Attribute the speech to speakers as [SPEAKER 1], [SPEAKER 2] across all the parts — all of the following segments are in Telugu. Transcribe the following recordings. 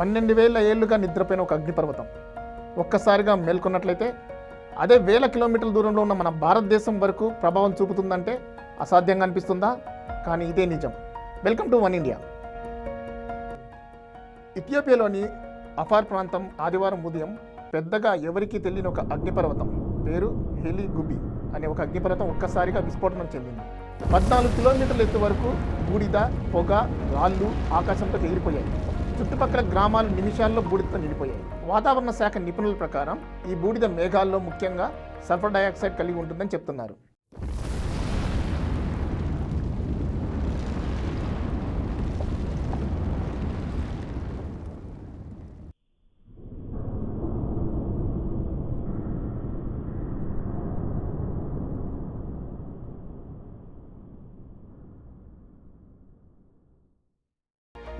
[SPEAKER 1] పన్నెండు వేల ఏళ్ళుగా నిద్రపోయిన ఒక అగ్నిపర్వతం. ఒక్కసారిగా మేల్కొన్నట్లయితే అదే వేల కిలోమీటర్ల దూరంలో ఉన్న మన భారతదేశం వరకు ప్రభావం చూపుతుందంటే అసాధ్యంగా అనిపిస్తుందా? కానీ ఇదే నిజం. Welcome to one India. ఇథియోపియాలోని Afar ప్రాంతం ఆదివారం ఉదయం పెద్దగా ఎవరికీ తెలియని ఒక అగ్నిపర్వతం పేరు హెలి గుబి అనే ఒక అగ్నిపర్వతం ఒక్కసారిగా విస్ఫోటనం చెందింది. పద్నాలుగు కిలోమీటర్ల ఎత్తు వరకు బూడిద పొగ రాళ్ళు ఆకాశంతో ఎగిరిపోయాయి. చుట్టుపక్కల గ్రామాలు నిమిషాల్లో బూడిదతో నిండిపోయాయి. వాతావరణ శాఖ నిపుణుల ప్రకారం ఈ బూడిద మేఘాల్లో ముఖ్యంగా సల్ఫర్ డయాక్సైడ్ కలిగి ఉంటుందని చెప్తున్నారు.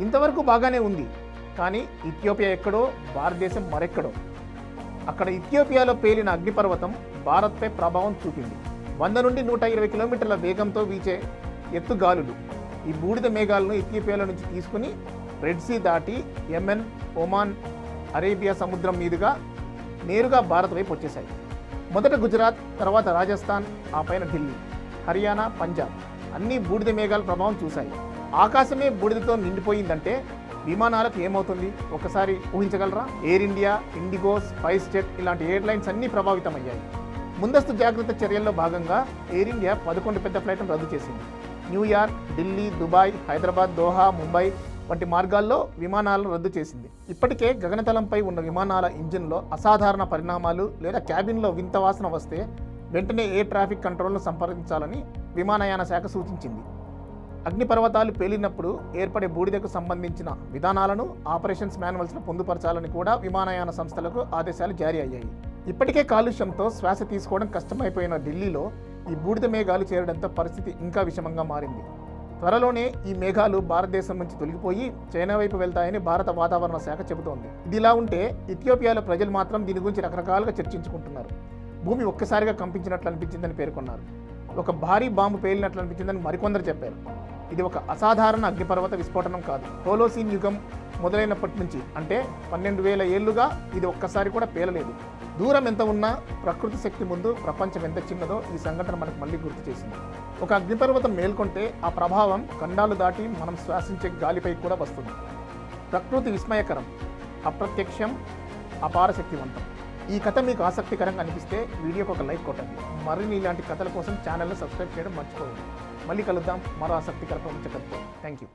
[SPEAKER 1] ఇంతవరకు బాగానే ఉంది. కానీ ఇథియోపియా ఎక్కడో భారతదేశం మరెక్కడో. అక్కడ ఇథియోపియాలో పేలిన అగ్నిపర్వతం భారత్పై ప్రభావం చూపింది. వంద నుండి నూట ఇరవై కిలోమీటర్ల వేగంతో వీచే ఎత్తుగాలులు. ఈ బూడిద మేఘాలను ఇథియోపియాలో నుంచి తీసుకుని రెడ్ సీ దాటి యెమెన్ ఒమాన్ అరేబియా సముద్రం మీదుగా నేరుగా భారత్ వైపు వచ్చేశాయి. మొదట గుజరాత్ తర్వాత రాజస్థాన్ ఆ పైన ఢిల్లీ హర్యానా పంజాబ్ అన్ని బూడిద మేఘాల ప్రభావం చూశాయి. ఆకాశమే బూడిదతో నిండిపోయిందంటే విమానాలకు ఏమవుతుంది? ఒకసారి ఊహించగలరా? Air India IndiGo SpiceJet ఇలాంటి ఎయిర్లైన్స్ అన్నీ ప్రభావితమయ్యాయి. ముందస్తు జాగ్రత్త చర్యల్లో భాగంగా ఎయిర్ ఇండియా పదకొండు పెద్ద ఫ్లైట్లను రద్దు చేసింది. New York Delhi Dubai Hyderabad Doha Mumbai వంటి మార్గాల్లో విమానాలను రద్దు చేసింది. ఇప్పటికే గగనతలంపై ఉన్న విమానాల ఇంజిన్లో అసాధారణ పరిణామాలు లేదా క్యాబిన్లో వింత వాసన వస్తే వెంటనే ఎయిర్ ట్రాఫిక్ కంట్రోల్ను సంప్రదించాలని విమానయాన శాఖ సూచించింది. అగ్నిపర్వతాలు పేలినప్పుడు ఏర్పడే బూడిదకు సంబంధించిన విధానాలను ఆపరేషన్స్ మాన్యువల్స్ను పొందుపరచాలని కూడా విమానయాన సంస్థలకు ఆదేశాలు జారీ అయ్యాయి. ఇప్పటికే కాలుష్యంతో శ్వాస తీసుకోవడం కష్టమైపోయిన ఢిల్లీలో ఈ బూడిద మేఘాలు చేరడంతో పరిస్థితి ఇంకా విషమంగా మారింది. త్వరలోనే ఈ మేఘాలు భారతదేశం నుంచి తొలగిపోయి చైనా వైపు వెళ్తాయని భారత వాతావరణ శాఖ చెబుతోంది. ఇది ఇలా ఉంటే ఇథియోపియాలో ప్రజలు మాత్రం దీని గురించి రకరకాలుగా చర్చించుకుంటున్నారు. భూమి ఒక్కసారిగా కంపించినట్లు అనిపించిందని పేర్కొన్నారు. ఒక భారీ బాంబు పేలినట్లు అనిపించిందని మరికొందరు చెప్పారు. ఇది ఒక అసాధారణ అగ్నిపర్వత విస్ఫోటనం కాదు. హోలోసీన్ యుగం మొదలైనప్పటి నుంచి అంటే పన్నెండు వేల ఏళ్ళుగా ఇది ఒక్కసారి కూడా పేలలేదు. దూరం ఎంత ఉన్నా ప్రకృతి శక్తి ముందు ప్రపంచం ఎంత చిన్నదో ఈ సంఘటన మనకు మళ్ళీ గుర్తు చేసింది. ఒక అగ్నిపర్వతం మేల్కొంటే ఆ ప్రభావం ఖండాలు దాటి మనం శ్వాసించే గాలిపై కూడా వస్తుంది. ప్రకృతి విస్మయకరం అప్రత్యక్షం అపార శక్తివంతం ఈ కథ మీకు ఆసక్తికరంగా అనిపిస్తే వీడియోకి ఒక లైక్ కొట్టండి. మరిన్ని ఇలాంటి కథల కోసం ఛానల్ను సబ్స్క్రైబ్ చేయడం మర్చిపోవద్దు. మళ్ళీ కలుద్దాం. మరో ఆసక్తికర ప్రపంచ కథతో. Thank you